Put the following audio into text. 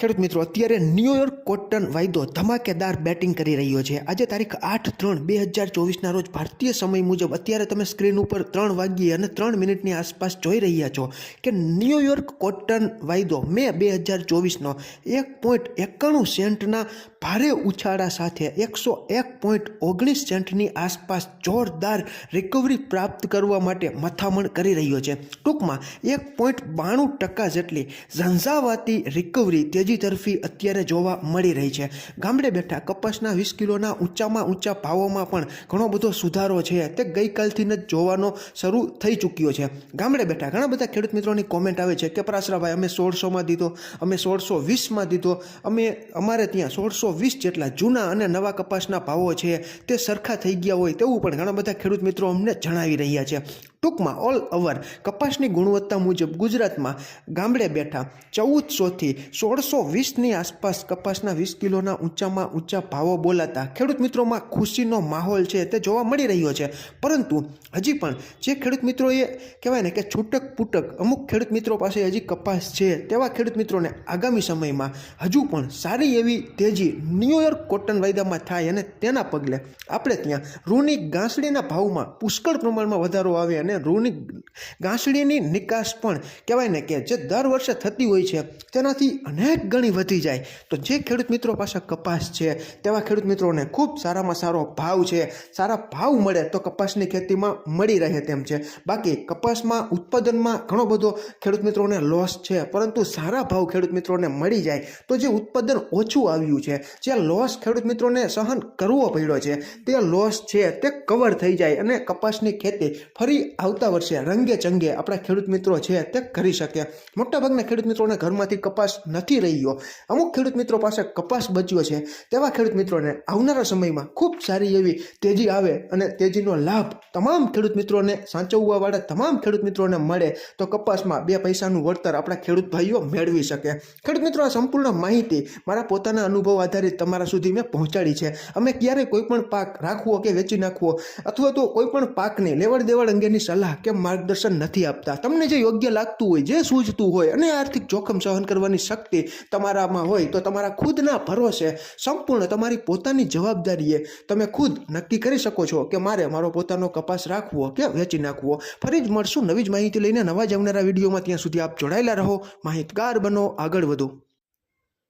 ખેડૂત મિત્રો, અત્યારે ન્યૂયોર્ક કોટન વાયદો ધમાકેદાર બેટિંગ કરી રહ્યો છે. આજે તારીખ આઠ ત્રણ બે હજાર ચોવીસના રોજ ભારતીય સમય મુજબ અત્યારે તમે સ્ક્રીન ઉપર ત્રણ વાગ્યે અને ત્રણ મિનિટની આસપાસ જોઈ રહ્યા છો કે ન્યૂયોર્ક કોટન વાયદો મે બે હજાર ચોવીસનો એક પોઈન્ટ એકાણું સેન્ટના ભારે ઉછાળા સાથે એકસો એક પોઈન્ટ ઓગણીસ સેન્ટની આસપાસ જોરદાર રિકવરી પ્રાપ્ત કરવા માટે મથામણ કરી રહ્યો છે. ટૂંકમાં એક પોઈન્ટ બાણું ટકા જેટલી ઝંઝાવાતી રિકવરી તેજી તરફી અત્યારે જોવા મળી રહી છે. ગામડે બેઠા કપાસના વીસ કિલોના ઊંચામાં ઊંચા ભાવોમાં પણ ઘણો બધો સુધારો છે. તે ગઈકાલથી જ જોવાનો શરૂ થઈ ચૂક્યો છે. ગામડે બેઠા ઘણા બધા ખેડૂત મિત્રોની કોમેન્ટ આવે છે કે પરાસરાભાઈ અમે સોળસોમાં દીધો, અમે સોળસો વીસમાં દીધો, અમે, અમારે ત્યાં સોળસો વીસ જેટલા જૂના અને નવા કપાસના ભાવો છે. તે સરખા થઈ ગયા હોય તેવું પણ ઘણા બધા ખેડૂત મિત્રો અમને જણાવી રહ્યા છે. ટૂંકમાં ઓલ ઓવર કપાસની ગુણવત્તા મુજબ ગુજરાતમાં ગામડે બેઠા ચૌદસોથી સોળસો વીસની આસપાસ કપાસના વીસ કિલોના ઊંચામાં ઊંચા ભાવો બોલાતા ખેડૂત મિત્રોમાં ખુશીનો માહોલ છે તે જોવા મળી રહ્યો છે. પરંતુ હજી પણ જે ખેડૂત મિત્રોએ કહેવાય ને કે છૂટક પૂટક અમુક ખેડૂત મિત્રો પાસે હજી કપાસ છે તેવા ખેડૂત મિત્રોને આગામી સમયમાં હજુ પણ સારી એવી તેજી ન્યુયોર્ક કોટન વાયદામાં થાય અને તેના પગલે આપણે ત્યાં રૂની ગાંસડીના ભાવમાં પુષ્કળ પ્રમાણમાં વધારો આવે અને રૂની ગાંસડીની નિકાસ પણ કહેવાય ને કે જે દર વર્ષે થતી હોય છે તેનાથી અનેક ગણી વધી જાય. તો જે ખેડૂત મિત્રો પાસે કપાસ છે, તેવા ખેડૂત મિત્રોને ખૂબ સારામાં સારો ભાવ છે, સારા ભાવ મળે તો કપાસની ખેતીમાં મળી રહે તેમ છે. બાકી કપાસમાં ઉત્પાદનમાં ઘણો બધો ખેડૂત મિત્રોને લોસ છે, પરંતુ સારા ભાવ ખેડૂત મિત્રોને મળી જાય તો જે ઉત્પાદન ઓછું આવ્યું છે, જે લોસ ખેડૂત મિત્રોને સહન કરવો પડ્યો છે, તે લોસ છે, તે કવર થઈ જાય અને કપાસની ખેતી ફરી આવતા વર્ષે રંગે ચંગે આપણા ખેડૂત મિત્રો છે, તે કરી શકે. મોટાભાગના ખેડૂત મિત્રોને ઘરમાંથી કપાસ નથી રહ્યો. અમુક ખેડૂત મિત્રો પાસે કપાસ બચ્યો છે, તેવા ખેડૂત મિત્રોને આવનારા સમયમાં ખૂબ સારી એવી તેજી આવે અને તેજીનો લાભ તમામ ખેડૂત મિત્રોને સાચવવાવાળા તમામ ખેડૂત મિત્રોને મળે તો કપાસમાં બે પૈસાનું વળતર આપણા ખેડૂત ભાઈઓ મેળવી શકે. ખેડૂત મિત્રો, આ સંપૂર્ણ માહિતી મારા પોતાના અનુભવ આધારિત તમારા સુધી મેં પહોંચાડી છે. અમે ક્યારેય કોઈ પણ પાક રાખવો કે વેચી નાખવો અથવા તો કોઈ પણ પાકની લેવડ દેવડ અંગેની સલાહ કે માર્ગદર્શન નથી આપતા. તમને જે યોગ્ય લાગતું હોય, જે સૂઝતું હોય અને આર્થિક જોખમ સહન કરવાની શક્તિ તમારામાં હોય તો તમારા ખુદના ભરોસે સંપૂર્ણ તમારી પોતાની જવાબદારીએ તમે ખુદ નક્કી કરી શકો છો કે મારે મારો પોતાનો કપાસ રાખવો કે વેચી નાખવો. ફરી જ મળશું નવી જ માહિતી લઈને નવા જ આવનારા વિડીયોમાં. ત્યાં સુધી આપ જોડાયેલા રહો. માહિતગાર બનો. આગળ વધો.